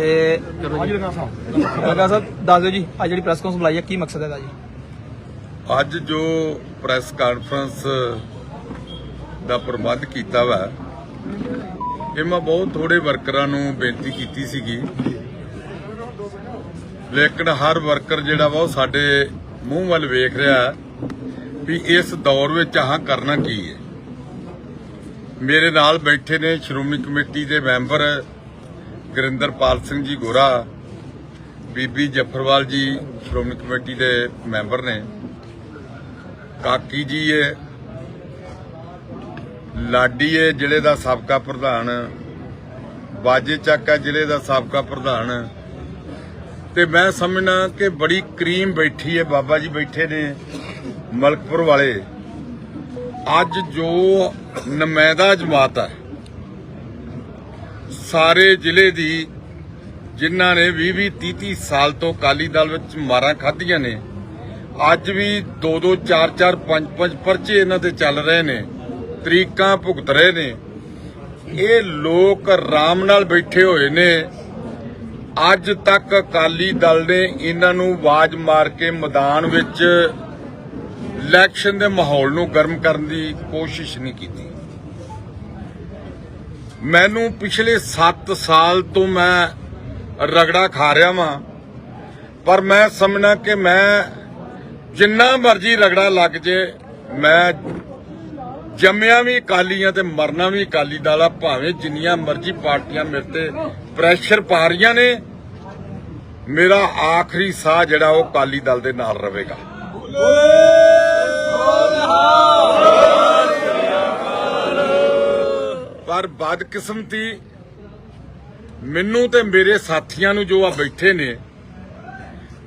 ਤੇ ਲਗਾ ਸਾਹਿਬ, ਦੱਸ ਦਿਓ ਜੀ, ਅੱਜ ਜਿਹੜੀ ਪ੍ਰੈਸ ਕਾਨਫਰੰਸ ਬੁਲਾਈ ਹੈ ਕੀ ਮਕਸਦ ਹੈ ਇਹਦਾ ਜੀ? ਅੱਜ ਜੋ ਪ੍ਰੈਸ ਕਾਨਫਰੰਸ ਦਾ ਪ੍ਰਬੰਧ ਕੀਤਾ ਵਾ, ਇਹ ਮੈਂ ਬਹੁਤ ਥੋੜੇ ਵਰਕਰਾਂ ਨੂੰ ਬੇਨਤੀ ਕੀਤੀ ਸੀਗੀ। ਲੇਕਿਨ ਹਰ ਵਰਕਰ ਜਿਹੜਾ ਵਾ, ਉਹ ਸਾਡੇ ਮੂੰਹ ਵੱਲ ਵੇਖ ਰਿਹਾ ਵੀ ਇਸ ਦੌਰ ਵਿੱਚ ਆਹ ਕਰਨਾ ਕੀ ਹੈ। ਮੇਰੇ ਨਾਲ ਬੈਠੇ ਨੇ ਸ਼੍ਰੋਮਣੀ ਕਮੇਟੀ ਦੇ ਮੈਂਬਰ ਗੁਰਿੰਦਰਪਾਲ ਸਿੰਘ ਜੀ ਗੋਰਾ, ਬੀਬੀ ਜਫਰਵਾਲ ਜੀ ਸ਼੍ਰੋਮਣੀ ਕਮੇਟੀ ਦੇ ਮੈਂਬਰ ਨੇ, ਕਾਕੀ ਜੀ ਏ, ਲਾਡੀ ਏ ਜ਼ਿਲ੍ਹੇ ਦਾ ਸਾਬਕਾ ਪ੍ਰਧਾਨ, ਬਾਜੇ ਚੱਕਾ ਜ਼ਿਲ੍ਹੇ ਦਾ ਸਾਬਕਾ ਪ੍ਰਧਾਨ ਤੇ ਮੈਂ ਸਮਝਣਾ ਕਿ ਬੜੀ ਕਰੀਮ ਬੈਠੀ ਏ, ਬਾਬਾ ਜੀ ਬੈਠੇ ਨੇ ਮਲਕਪੁਰ ਵਾਲੇ। ਅੱਜ ਜੋ ਨਮਾਇਦਾ ਜਮਾਤ ਹੈ ਸਾਰੇ ਜ਼ਿਲ੍ਹੇ ਦੀ ਜਿਨ੍ਹਾਂ ਨੇ 20 20 30 30 ਸਾਲ ਤੋਂ ਅਕਾਲੀ ਦਲ ਵਿੱਚ ਮਾਰਾਂ ਖਾਧੀਆਂ ਨੇ। ਅੱਜ ਵੀ 2 2 4 4 5 5 ਪਰਚੇ ਇਹਨਾਂ ਤੇ ਚੱਲ ਰਹੇ ਨੇ, ਤਰੀਕਾਂ ਭੁਗਤ ਰਹੇ ਨੇ। ਇਹ ਲੋਕ ਆਰਾਮ ਨਾਲ ਬੈਠੇ ਹੋਏ ਨੇ। ਅੱਜ ਤੱਕ ਅਕਾਲੀ ਦਲ ਨੇ ਇਹਨਾਂ ਨੂੰ ਆਵਾਜ਼ ਮਾਰ ਕੇ ਮੈਦਾਨ ਵਿੱਚ ਇਲੈਕਸ਼ਨ ਦੇ ਮਾਹੌਲ ਨੂੰ ਗਰਮ ਕਰਨ ਦੀ ਕੋਸ਼ਿਸ਼ ਨਹੀਂ ਕੀਤੀ। ਮੈਨੂੰ ਪਿਛਲੇ 7 ਸਾਲ ਤੋਂ ਮੈਂ ਰਗੜਾ ਖਾ ਰਿਹਾ ਵਾਂ, ਪਰ ਮੈਂ ਸਮਝਣਾ ਕਿ ਮੈਂ ਜਿੰਨਾ ਮਰਜ਼ੀ ਰਗੜਾ ਲੱਗ ਜੇ, ਮੈਂ ਜੰਮਿਆ ਵੀ ਅਕਾਲੀਆਂ ਤੇ ਮਰਨਾ ਵੀ ਅਕਾਲੀ ਦਲ ਆ, ਭਾਵੇਂ ਜਿੰਨੀਆਂ ਮਰਜ਼ੀ ਪਾਰਟੀਆਂ ਮੇਰੇ ਤੇ ਪ੍ਰੈਸ਼ਰ ਪਾ ਰਹੀਆਂ ਨੇ, ਮੇਰਾ ਆਖਰੀ ਸਾਹ ਜਿਹੜਾ ਉਹ ਅਕਾਲੀ ਦਲ ਦੇ ਨਾਲ ਰਹੇਗਾ ਪਰ ਬਦਕਿਸਮਤੀ ਮੈਨੂੰ ਤੇ ਮੇਰੇ ਸਾਥੀਆਂ ਨੂੰ ਜੋ ਆ ਬੈਠੇ ਨੇ,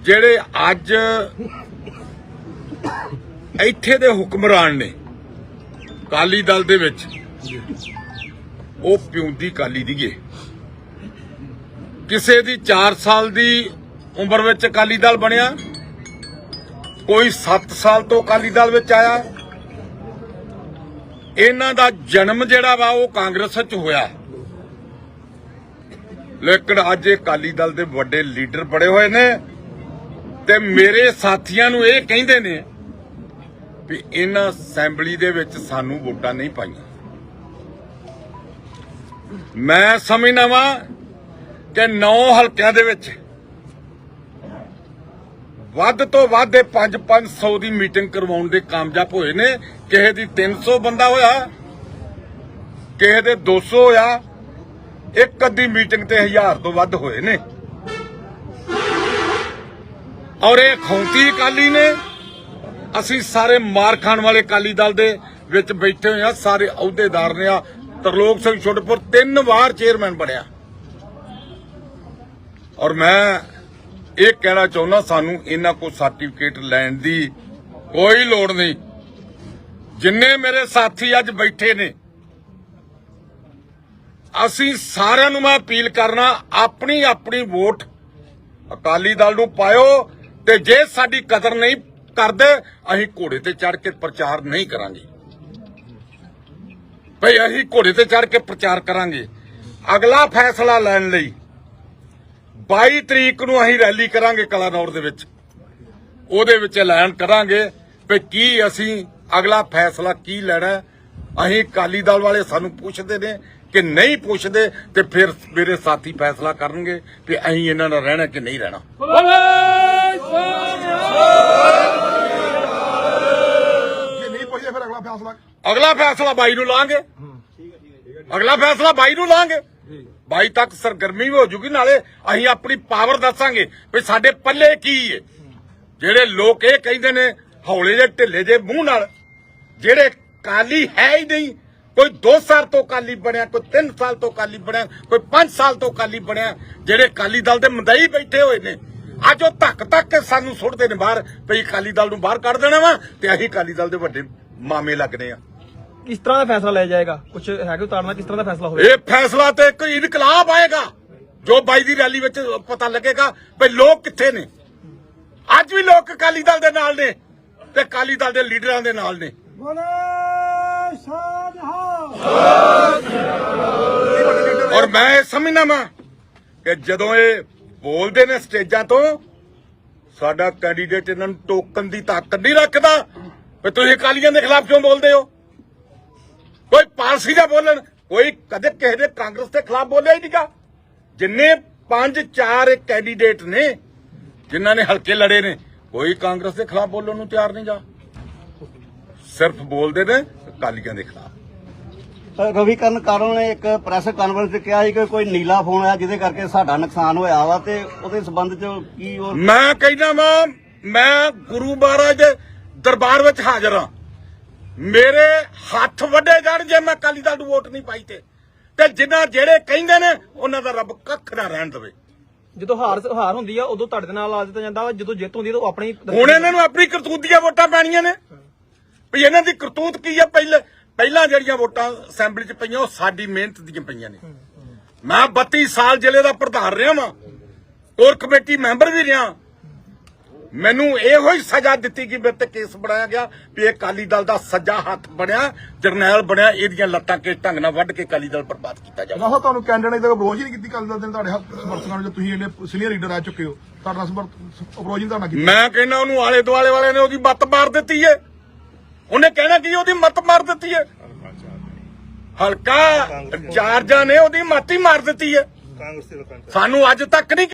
ਜਿਹੜੇ ਅੱਜ ਇੱਥੇ ਦੇ ਹੁਕਮਰਾਨ ਨੇ ਕਾਲੀ ਦਲ ਦੇ ਵਿੱਚ, ਉਹ ਪਿਉਂਦੀ ਕਾਲੀ ਦੀਏ ਕਿਸੇ ਦੀ 4 ਸਾਲ ਦੀ ਉਮਰ ਵਿੱਚ ਅਕਾਲੀ ਦਲ ਬਣਿਆ, ਕੋਈ 7 ਸਾਲ ਤੋਂ ਅਕਾਲੀ ਦਲ ਵਿੱਚ ਆਇਆ ਇਹਨਾਂ ਦਾ ਜਨਮ ਜਿਹੜਾ ਵਾ ਉਹ ਕਾਂਗਰਸ ਵਿੱਚ ਹੋਇਆ। ਲੇਕਿਨ ਅੱਜ ਇਹ ਅਕਾਲੀ ਦਲ ਦੇ ਵੱਡੇ ਲੀਡਰ ਬੜੇ ਹੋਏ ਨੇ ਤੇ ਮੇਰੇ ਸਾਥੀਆਂ ਨੂੰ ਇਹ ਕਹਿੰਦੇ ਨੇ ਵੀ ਇਹਨਾਂ ਅਸੈਂਬਲੀ ਦੇ ਵਿੱਚ ਸਾਨੂੰ ਵੋਟਾਂ ਨਹੀਂ ਪਾਈਆਂ। ਮੈਂ ਸਮਝਦਾ ਵਾਂ ਕਿ ਨੌ ਹਲਕਿਆਂ ਦੇ ਵਿੱਚ ਵੱਧ ਤੋਂ ਵੱਧ ਇਹ 5-500 ਦੀ ਮੀਟਿੰਗ ਕਰਵਾਉਣ ਦੇ ਕਾਮਯਾਬ ਹੋਏ ਨੇ। ਕਿਸੇ ਦੀ 300 ਬੰਦਾ ਹੋਇਆ, ਕਿਸੇ ਦੇ 200 ਹੋਇਆ, ਇੱਕ ਅੱਧੀ ਮੀਟਿੰਗ ਤੇ 1000 ਤੋਂ ਵੱਧ ਹੋਏ ਨੇ। ਔਰ ਇਹ ਖੌਂਤੀ ਅਕਾਲੀ ਨੇ। ਅਸੀਂ ਸਾਰੇ ਮਾਰ ਖਾਣ ਵਾਲੇ ਅਕਾਲੀ ਦਲ ਦੇ ਵਿੱਚ ਬੈਠੇ ਹੋਏ ਆ, ਸਾਰੇ ਅਹੁਦੇਦਾਰ ਨੇ ਆ। ਤਰਲੋਕ ਸਿੰਘ ਛੋਟਪੁਰ ਤਿੰਨ ਵਾਰ ਚੇਅਰਮੈਨ ਬਣਿਆ। ਔਰ ਮੈਂ ਇਹ ਕਹਿਣਾ ਚਾਹੁੰਦਾ ਸਾਨੂੰ ਇਹਨਾਂ ਕੋ ਸਰਟੀਫਿਕੇਟ ਲੈਣ ਦੀ ਕੋਈ ਲੋੜ ਨਹੀਂ। ਜਿੰਨੇ ਮੇਰੇ ਸਾਥੀ ਅੱਜ ਬੈਠੇ ਨੇ, ਅਸੀਂ ਸਾਰਿਆਂ ਨੂੰ ਮੈਂ ਅਪੀਲ ਕਰਨਾ ਆਪਣੀ ਆਪਣੀ ਵੋਟ ਅਕਾਲੀ ਦਲ ਨੂੰ ਪਾਇਓ ਤੇ ਜੇ ਸਾਡੀ ਕਦਰ ਨਹੀਂ ਕਰਦੇ, ਅਸੀਂ ਘੋੜੇ ਤੇ ਚੜ ਕੇ ਪ੍ਰਚਾਰ ਨਹੀਂ ਕਰਾਂਗੇ। ਭਈ ਅਸੀਂ ਘੋੜੇ ਤੇ ਚੜ ਕੇ ਪ੍ਰਚਾਰ ਕਰਾਂਗੇ। ਅਗਲਾ ਫੈਸਲਾ ਲੈਣ ਲਈ 22 ਤਰੀਕ ਨੂੰ ਅਸੀਂ ਰੈਲੀ ਕਰਾਂਗੇ ਕਲਾਨੌਰ ਦੇ ਵਿੱਚ। ਉਹਦੇ ਵਿੱਚ ਐਲਾਨ ਕਰਾਂਗੇ ਵੀ ਕੀ ਅਸੀਂ ਅਗਲਾ ਫੈਸਲਾ ਕੀ ਲੈਣਾ। ਅਸੀਂ ਅਕਾਲੀ ਦਲ ਵਾਲੇ ਸਾਨੂੰ ਪੁੱਛਦੇ ਨੇ ਕਿ ਨਹੀਂ ਪੁੱਛਦੇ ਤੇ ਫਿਰ ਮੇਰੇ ਸਾਥੀ ਫੈਸਲਾ ਕਰਨਗੇ ਕਿ ਅਸੀਂ ਇਹਨਾਂ ਨਾਲ ਰਹਿਣਾ ਕਿ ਨਹੀਂ ਰਹਿਣਾ। ਅਗਲਾ ਫੈਸਲਾ ਬਾਈ ਨੂੰ ਲਾਂਗੇ। ਅਗਲਾ ਫੈਸਲਾ ਬਾਈ ਨੂੰ ਲਾਂਗੇ। ਬਾਈ ਤੱਕ ਸਰਗਰਮੀ ਵੀ ਹੋ ਜੂਗੀ, ਨਾਲੇ ਅਸੀਂ ਆਪਣੀ ਪਾਵਰ ਦੱਸਾਂਗੇ ਵੀ ਸਾਡੇ ਪੱਲੇ ਕੀ ਹੈ ਜਿਹੜੇ ਲੋਕ ਇਹ ਕਹਿੰਦੇ ਨੇ, ਹੌਲੇ ਜੇ ਢਿੱਲੇ ਜੇ ਮੂੰਹ ਨਾਲ, ਜਿਹੜੇ ਕਾਲੀ ਹੈ ਹੀ ਨਹੀਂ, ਕੋਈ 2 ਸਾਲ ਤੋਂ ਕਾਲੀ ਬਣਿਆ, ਕੋਈ 3 ਸਾਲ ਤੋਂ ਕਾਲੀ ਬਣਿਆ, ਕੋਈ 5 ਸਾਲ ਤੋਂ ਕਾਲੀ ਬਣਿਆ, ਜਿਹੜੇ ਕਾਲੀ ਦਲ ਦੇ ਮਦਈ ਬੈਠੇ ਹੋਏ ਨੇ, ਅੱਜ ਉਹ ਧੱਕ ਧੱਕ ਸਾਨੂੰ ਸੁੱਟਦੇ ਨੇ ਬਾਹਰ, ਵੀ ਕਾਲੀ ਦਲ ਨੂੰ ਬਾਹਰ ਕੱਢ ਦੇਣਾ ਵਾ, ਤੇ ਅਸੀਂ ਕਾਲੀ ਦਲ ਦੇ ਵੱਡੇ ਮਾਮੇ ਲੱਗਨੇ ਆ। ਕਿਸ ਤਰ੍ਹਾਂ ਦਾ ਫੈਸਲਾ ਲਿਆ ਜਾਏਗਾ? ਕੁਝ ਹੈ ਕਿ ਉਤਾਰਨਾ? ਕਿਸ ਤਰ੍ਹਾਂ ਦਾ ਫੈਸਲਾ ਹੋਵੇਗਾ ਇਹ ਫੈਸਲਾ ਤੇ ਇੱਕ ਇਨਕਲਾਬ ਆਏਗਾ ਜੋ ਬਾਈ ਦੀ ਰੈਲੀ ਵਿੱਚ ਪਤਾ ਲੱਗੇਗਾ ਵੀ ਲੋਕ ਕਿੱਥੇ ਨੇ। ਅੱਜ ਵੀ ਲੋਕ ਅਕਾਲੀ ਦਲ ਦੇ ਨਾਲ ਨੇ ਤੇ ਅਕਾਲੀ ਦਲ ਦੇ ਲੀਡਰਾਂ ਦੇ ਨਾਲ ਨੇ। ਔਰ ਮੈਂ ਇਹ ਸਮਝਦਾ ਵਾਂ ਕਿ ਜਦੋਂ ਇਹ ਬੋਲਦੇ ਨੇ ਸਟੇਜਾਂ ਤੋਂ ਸਾਡਾ ਕੈਂਡੀਡੇਟ ਇਹਨਾਂ ਨੂੰ ਟੋਕਨ ਦੀ ਤਾਕਤ ਨਹੀਂ ਰੱਖਦਾ। ਵੀ ਤੁਸੀਂ ਅਕਾਲੀਆਂ ਦੇ ਖਿਲਾਫ ਕਿਉਂ ਬੋਲਦੇ ਹੋ? ਕੋਈ ਪਾਰਸੀ ਦਾ ਬੋਲਣ ਕੋਈ ਕਦੇ ਕਿਸੇ ਦੇ ਕਾਂਗਰਸ ਦੇ ਖਿਲਾਫ ਬੋਲਿਆ ਹੀ ਨਹੀਂਗਾ ਜਿੰਨੇ ਪੰਜ ਚਾਰ ਕੈਂਡੀਡੇਟ ਨੇ ਜਿਨ੍ਹਾਂ ਨੇ ਹਲਕੇ ਲੜੇ ਨੇ ਕੋਈ ਕਾਂਗਰਸ ਦੇ ਖਿਲਾਫ ਬੋਲਣ ਨੂੰ ਤਿਆਰ ਨਹੀਂ ਜਾ ਸਿਰਫ ਬੋਲਦੇ ਨੇ ਅਕਾਲੀਆਂ ਦੇ ਖਿਲਾਫ। ਰਵੀਕਰਨ ਕਾਰੋਂ ਨੇ ਇੱਕ ਪ੍ਰੈਸ ਕਾਨਫਰੰਸ 'ਚ ਕਿਹਾ ਸੀ ਕਿ ਕੋਈ ਨੀਲਾ ਫੋਨ ਆਇਆ ਜਿਹਦੇ ਕਰਕੇ ਸਾਡਾ ਨੁਕਸਾਨ ਹੋਇਆ ਵਾ ਤੇ ਉਹਦੇ ਸੰਬੰਧ 'ਚ ਕੀ ਮੈਂ ਕਹਿੰਦਾ ਵਾਂ ਮੈਂ ਗੁਰੂ ਮਹਾਰਾਜ ਦੇ ਦਰਬਾਰ ਵਿੱਚ ਹਾਜ਼ਰ ਹਾਂ। ਮੇਰੇ ਹੱਥ ਵੱਡੇ ਜਾਣ ਜੇ ਮੈਂ ਅਕਾਲੀ ਦਲ ਨੂੰ ਵੋਟ ਨਹੀਂ ਪਾਈ ਤੇ। ਤੇ ਜਿਨ੍ਹਾਂ ਜਿਹੜੇ ਕਹਿੰਦੇ ਨੇ ਉਹਨਾਂ ਦਾ ਰੱਬ ਕੱਖ ਨਾ ਰਹਿਣ ਦੇਵੇ। ਜਦੋਂ ਹਾਰ ਹਾਰ ਹੁੰਦੀ ਆ ਉਦੋਂ ਤੁਹਾਡੇ ਨਾਲ ਆ ਦਿੱਤਾ ਜਾਂਦਾ ਜਦੋਂ ਜਿੱਤ ਹੁੰਦੀ ਆ ਤਾਂ ਆਪਣੀ ਹੁਣ ਇਹਨਾਂ ਨੂੰ ਆਪਣੀ ਕਰਤੂਤ ਦੀਆਂ ਵੋਟਾਂ ਪੈਣੀਆਂ ਨੇ। ਵੀ ਇਹਨਾਂ ਦੀ ਕਰਤੂਤ ਕੀ ਆ? ਪਹਿਲੇ ਪਹਿਲਾਂ ਜਿਹੜੀਆਂ ਵੋਟਾਂ ਅਸੈਂਬਲੀ 'ਚ ਪਈਆਂ ਉਹ ਸਾਡੀ ਮਿਹਨਤ ਦੀਆਂ ਪਈਆਂ ਨੇ। ਮੈਂ 32 ਸਾਲ ਜ਼ਿਲ੍ਹੇ ਦਾ ਪ੍ਰਧਾਨ ਰਿਹਾ ਵਾਂ। ਕੋਰ ਕਮੇਟੀ ਮੈਂਬਰ ਵੀ ਰਿਹਾ। ਮੈਨੂੰ ਇਹੋ ਹੀ ਸਜ਼ਾ ਦਿੱਤੀ ਕਿ ਮੇਰੇ ਤੇ ਕੇਸ ਬਣਾਇਆ ਗਿਆ ਵੀ ਇਹ ਕਾਲੀ ਦਲ ਦਾ ਸੱਜਾ ਹੱਥ ਬਣਿਆ ਜਰਨੈਲ ਬਣਿਆ ਇਹਦੀਆਂ ਲੱਤਾਂ ਕਿਸ ਢੰਗ ਨਾਲ ਵੱਢ ਕੇ ਕਾਲੀ ਦਲ ਬਰਬਾਦ ਕੀਤਾ ਜਾਵੇ। ਰਾਸਾ ਤੁਹਾਨੂੰ ਕੈਂਡੀਡੇਟ ਤੱਕ ਅਪਰੋਚ ਹੀ ਨਹੀਂ ਕੀਤੀ ਕੱਲ ਦਾ ਦਿਨ ਤੁਹਾਡੇ ਹੱਥ ਸਮਰਥਕਾਂ ਨੂੰ ਜੋ ਤੁਸੀਂ ਇੰਨੇ ਸੀਨੀਅਰ ਲੀਡਰ ਰਹਿ ਚੁੱਕੇ ਹੋ ਤੁਹਾਡਾ ਸਮਰਥ ਅਪਰੋਚ ਨਹੀਂ ਤੁਹਾਡਾ ਕੀਤੀ। ਮੈਂ ਕਹਿੰਦਾ ਉਹਨੂੰ ਆਲੇ ਦੁਆਲੇ ਵਾਲੇ ਨੇ ਉਹਦੀ ਮੱਤ ਮਾਰ ਦਿੱਤੀ ਏ। ਉਹਨੇ ਕਹਿਣਾ ਕਿ ਉਹਦੀ ਮੱਤ ਮਾਰ ਦਿੱਤੀ ਏ? ਹਲਕਾ ਚਾਰਜਾਂ ਨੇ ਉਹਦੀ ਮੱਤ ਹੀ ਮਾਰ ਦਿੱਤੀ ਏ। ਸਾਨੂੰ ਅੱਜ ਤੱਕ ਨਹੀਂ